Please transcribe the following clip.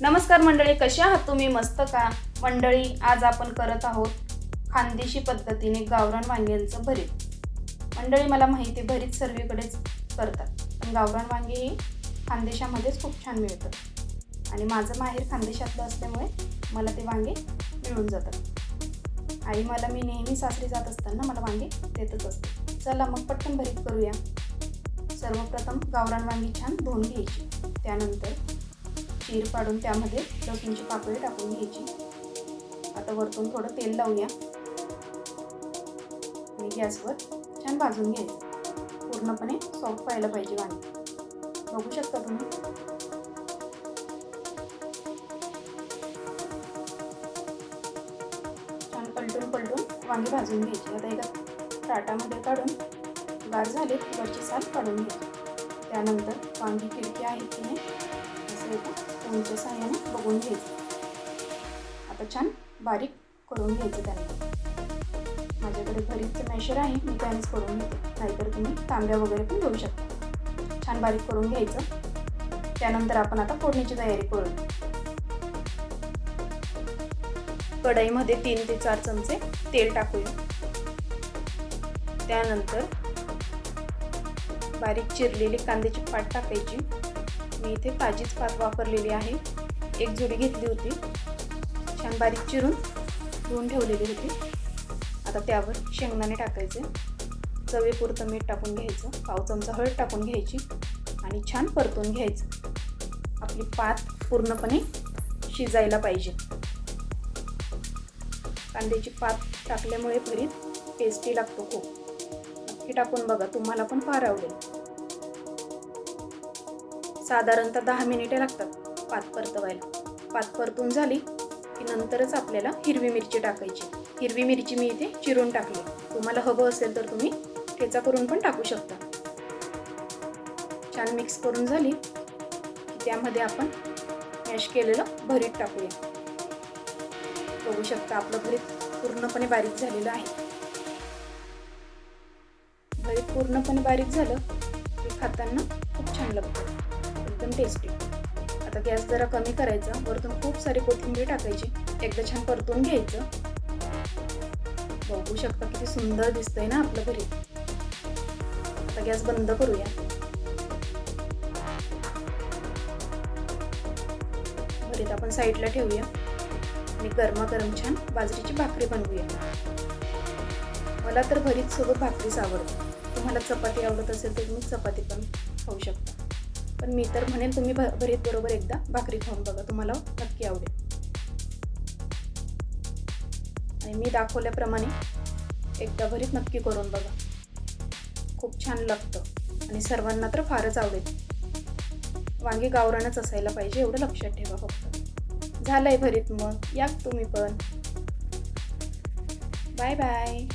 नमस्कार मंडळी कशा आहात तुम्ही? मस्त का? मंडळी आज आपण करत आहोत खानदेशी पद्धतीने गावरान वांग्यांचं भरीत. मंडळी मला माहिती भरीत सर्वीकडेच करतात. पण गावरान वांगे ही खानदेशामध्येच खूप छान मिळतात. आणि माझं माहेर खानदेशातलं असल्यामुळे मला ते वांगे मिळून जातात. आई मला मी नेहमी सासरी जात असताना मला वांगे देतच असते. चला मग पटकन भरीत करूया. सर्वप्रथम गावरान वांगी छान धुवून घ्यायची. त्यानंतर चीर पाडून त्यामध्ये लसूणची पाकळी टाकून घ्यायची. आता वरतून थोडं तेल लावूया. आणि गॅसवर छान भाजून घ्यायचं. पूर्णपणे सॉफ्ट व्हायला पाहिजे वांगी बघू शकता तुम्ही? छान पलटून पलटून वांगी भाजून घ्यायची. आता एका ताटामध्ये काढून गार झाले वरची साल काढून घ्यायची. त्यानंतर वांगी खिडकी आहे की नाही असं एका साह्याने बघून घ्यायचं. आता छान बारीक करून घ्यायचं त्यांना माझ्याकडे घरीचं मॅशर आहे मी त्यानेच करून घेते. नाहीतर तुम्ही तांब्या वगैरे पण घेऊ शकता. छान बारीक करून घ्यायचं. त्यानंतर आपण आता फोडणीची तयारी करू कढईमध्ये तीन ते चार चमचे तेल टाकूया. त्यानंतर बारीक चिरलेली कांद्याची पाट टाकायची. मी इथे ताजीच पात वापरलेली आहे. एक जुडी घेतली होती. छान बारीक चिरून धुवून ठेवलेली होती. आता त्यावर शेंगदाणे टाकायचे. चवीपुरतं मीठ टाकून घ्यायचं. पाव चमचा हळद टाकून घ्यायची आणि छान परतून घ्यायचं. आपली पात पूर्णपणे शिजायला पाहिजे. कांद्याची पात टाकल्यामुळे भरीत टेस्टी लागतो खूप. नक्की टाकून बघा. तुम्हाला पण फार आवडेल. साधारणतः दहा मिनिटे लागतात पात परतवायला. पात परतून झाली की नंतरच आपल्याला हिरवी मिरची टाकायची. हिरवी मिरची मी इथे चिरून टाकली. तुम्हाला हवं असेल तर तुम्ही ठेचा करून पण टाकू शकता. छान मिक्स करून झाली की त्यामध्ये आपण मॅश केलेलं भरीत टाकूया. बघू शकता आपलं भरीत पूर्णपणे बारीक झालेलं आहे. भरीत पूर्णपणे बारीक झालं की खाताना खूप छान लागतं. एकदम टेस्टी आता गॅस जरा कमी करायचा वरतून खूप सारी कोथिंबीर टाकायची एकदा छान परतून घ्यायचं. बघू शकता किती सुंदर दिसतंय ना आपलं घरी. आता गॅस बंद करूया. भरीत आपण साईडला ठेवूया. आणि गरमागरम छान बाजरीची भाकरी बनवूया. मला तर भरीत सोबत भाकरीच आवडते तुम्हाला चपाती आवडत असेल तर तुम्ही चपाती पण खाऊ शकता. पण मी तर म्हणेन तुम्ही भ भरीत बरोबर एकदा भाकरी खाऊन बघा तुम्हाला नक्की आवडेल. आणि मी दाखवल्याप्रमाणे एकदा भरीत नक्की करून बघा. खूप छान लागतं आणि सर्वांना तर फारच आवडेल. वांगी गावरानच असायला पाहिजे एवढं लक्षात ठेवा फक्त. झालंय भरीत मग या तुम्ही पण. Bye bye.